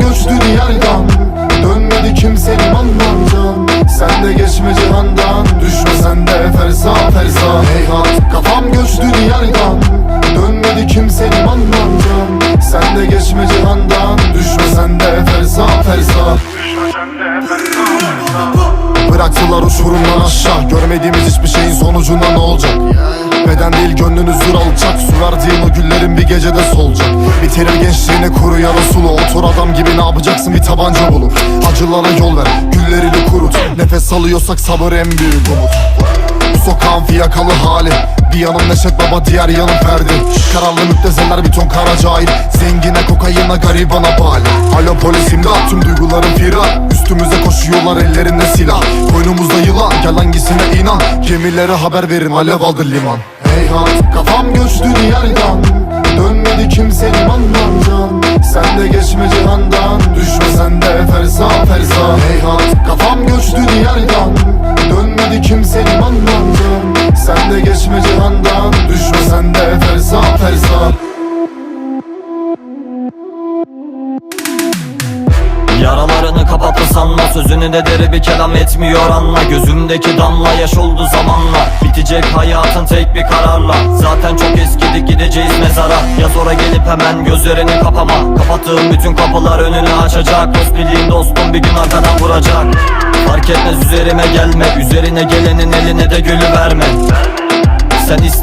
göçtü diyardan. Dönmedi kimse limandan can Sen de geçme cihandan. Düşme sen de fersa fersa Heyhat kafam göçtü diyardan. Dönmedi kimse limandan can Sen de geçme cihandan. Düşme sen de fersa fersa Bıraktılar uçurumdan aşağı. Görmediğimiz hiçbir şeyin sonucunda ne olacak? Beden değil gönlünüz dur alacak Su bir gecede solacak. Bitirir gençliğini kuru yarı sulu. Otur adam gibi ne yapacaksın? Bir tabanca bulup Acılara yol ver güllerini kurut. Nefes alıyorsak sabır en büyük umut. Bu sokağın fiyakalı hali. Bir yanım Neşet Baba diğer yanım Ferdi. Kararlı müptezeler bir ton kara cahil. Zengine kokayına garibana bali Alo polis imdat. Tüm duygularım firar. Üstümüze koşuyorlar ellerinde silah. Koynumuzda yılan. Gel hangisine inan? Gemilere haber verin alev aldı liman. Heyhat kafam göçtü diyardan Dönmedi kimse limandan can. Sen de geçme cihandan Düşme sen de fersa fersa Heyhat kafam göçtü diyardan. Dönmedi kimse limandan can. Sen de geçme cihandan Düşme sen de fersa fersa Yaralarını kapattı sanma Sözünü de deri bir kelam etmiyor anla. Gözümdeki damla yaş oldu zamanla. Bitecek hayatın tek bir kararla. Zaten çok eskidi gideceğiz mezara. Yaz ora gelip hemen gözlerini kapama. Kapattığım bütün kapılar önünü açacak. Dost bildiğin dostum bir gün arkadan vuracak. Fark etmez üzerime gelme. Üzerine gelenin eline de gülü verme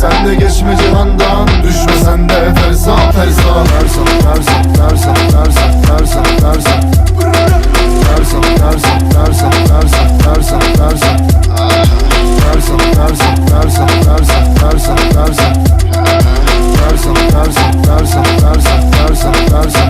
sen de geçme cihandan Düşme sen de fersa fersa Fersa fersa fersa fersa fersa fersa Fersa fersa fersa fersa fersa fersa Fersa fersa fersa fersa fersa fersa Fersa fersa fersa fersa fersa fersa